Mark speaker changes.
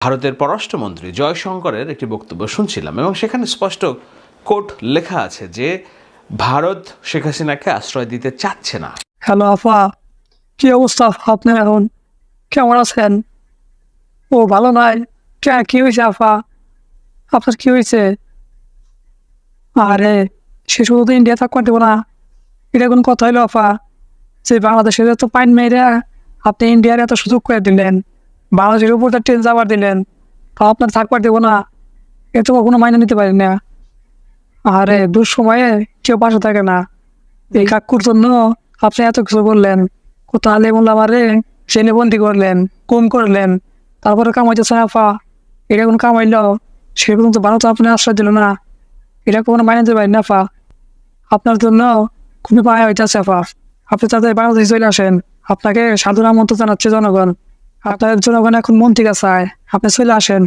Speaker 1: ভারতের পররাষ্ট্রমন্ত্রী জয়শঙ্করের একটি বক্তব্য শুনছিলাম এবং সেখানে স্পষ্ট কোট লেখা আছে যে, ভারত শেখ হাসিনাকে আশ্রয় দিতে চাচ্ছে না।
Speaker 2: হ্যালো আফা, কি অবস্থা আপনি এখন? কেমন আছেন? ও, ভালো নাই। কে, কি হয়েছে আফা? আপনার কি হয়েছে? আরে, সে শুধু তো ইন্ডিয়া থাকতে দেবো না। এটা কোন কথা হইল আফা? যে বাংলাদেশের এত পাইন মেয়েরা আপনি ইন্ডিয়ার এত সুযোগ করে দিলেন। বাংলাদেশের উপর তার ট্রেন যাবার দিলেন তা আপনার থাকবার দেবো না। এ তো কখনো মাইনে নিতে পারি না। আরে দুঃসময়ে কেউ পাশে থাকে না। এই কাকুর জন্য আপনি এত কিছু করলেন। কোথা আলে বললাম আরে জেনে বন্দি করলেন কম করলেন। তারপরে কামাইতেছে সাফা। এটা কোনো কামাইল সেরকম তো ভারত আপনি আশ্রয় দিল না। এটা কোনো মাইনে দিতে পারেন না আফা আপনার জন্য খুবই পায়া হইতেছে আফা আপনি তাদের বাংলাদেশে চলে আসেন। আপনাকে সাধুর আমন্ত্রণ জানাচ্ছে জনগণ। আপনার ওখানে এখন মন থেকে চায়। আপনি চলে আসেন।